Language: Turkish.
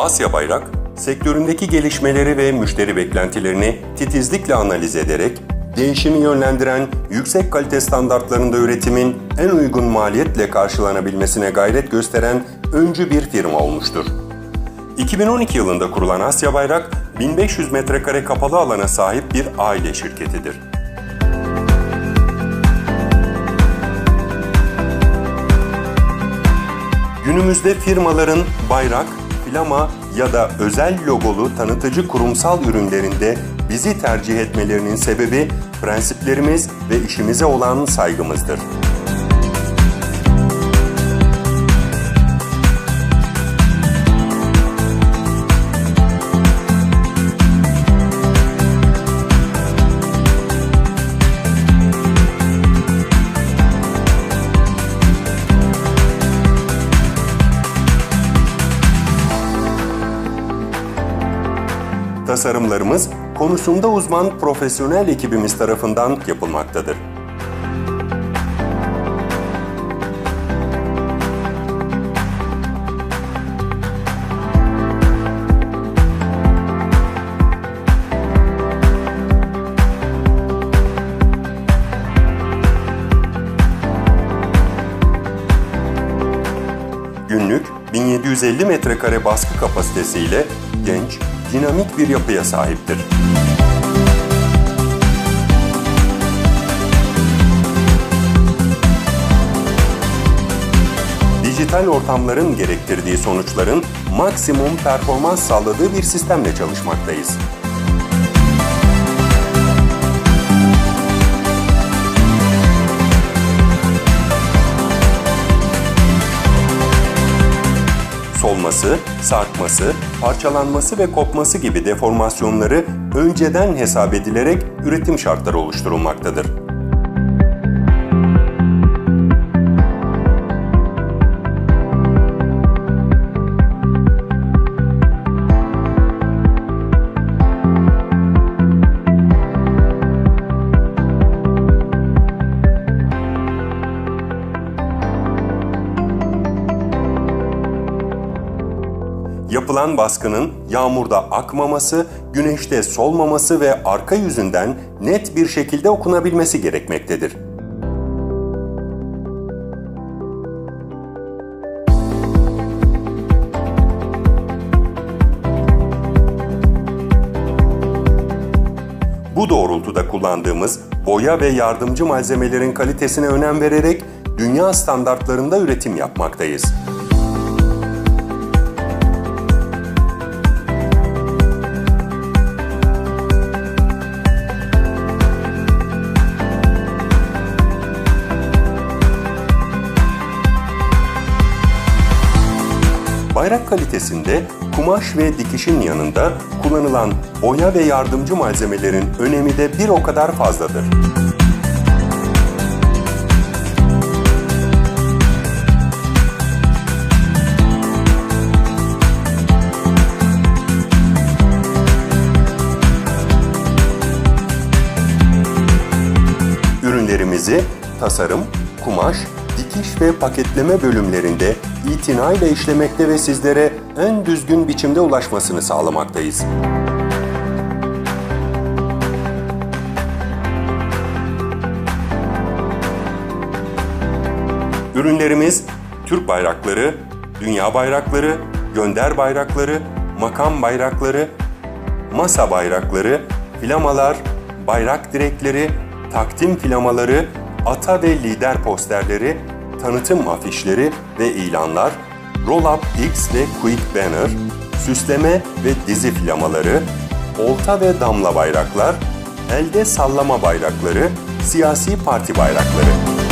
Asya Bayrak, sektöründeki gelişmeleri ve müşteri beklentilerini titizlikle analiz ederek, değişimi yönlendiren yüksek kalite standartlarında üretimin en uygun maliyetle karşılanabilmesine gayret gösteren öncü bir firma olmuştur. 2012 yılında kurulan Asya Bayrak, 1500 metrekare kapalı alana sahip bir aile şirketidir. Günümüzde firmaların bayrak, flama ya da özel logolu tanıtıcı kurumsal ürünlerinde bizi tercih etmelerinin sebebi prensiplerimiz ve işimize olan saygımızdır. Tasarımlarımız konusunda uzman profesyonel ekibimiz tarafından yapılmaktadır. Günlük 1750 metrekare baskı kapasitesiyle genç, dinamik bir yapıya sahiptir. Dijital ortamların gerektirdiği sonuçların maksimum performans sağladığı bir sistemle çalışmaktayız. Solması, sarkması, parçalanması ve kopması gibi deformasyonları önceden hesap edilerek üretim şartları oluşturulmaktadır. Yapılan baskının yağmurda akmaması, güneşte solmaması ve arka yüzünden net bir şekilde okunabilmesi gerekmektedir. Bu doğrultuda kullandığımız boya ve yardımcı malzemelerin kalitesine önem vererek dünya standartlarında üretim yapmaktayız. Bayrak kalitesinde kumaş ve dikişin yanında kullanılan boya ve yardımcı malzemelerin önemi de bir o kadar fazladır. Ürünlerimizi tasarım, kumaş, dikiş ve paketleme bölümlerinde itinayla işlemekte ve sizlere en düzgün biçimde ulaşmasını sağlamaktayız. Ürünlerimiz Türk bayrakları, dünya bayrakları, gönder bayrakları, makam bayrakları, masa bayrakları, flamalar, bayrak direkleri, takdim flamaları, ata ve lider posterleri, tanıtım afişleri ve ilanlar, Roll-Up X ve Quick Banner, süsleme ve dizi flamaları, olta ve damla bayraklar, elde sallama bayrakları, siyasi parti bayrakları.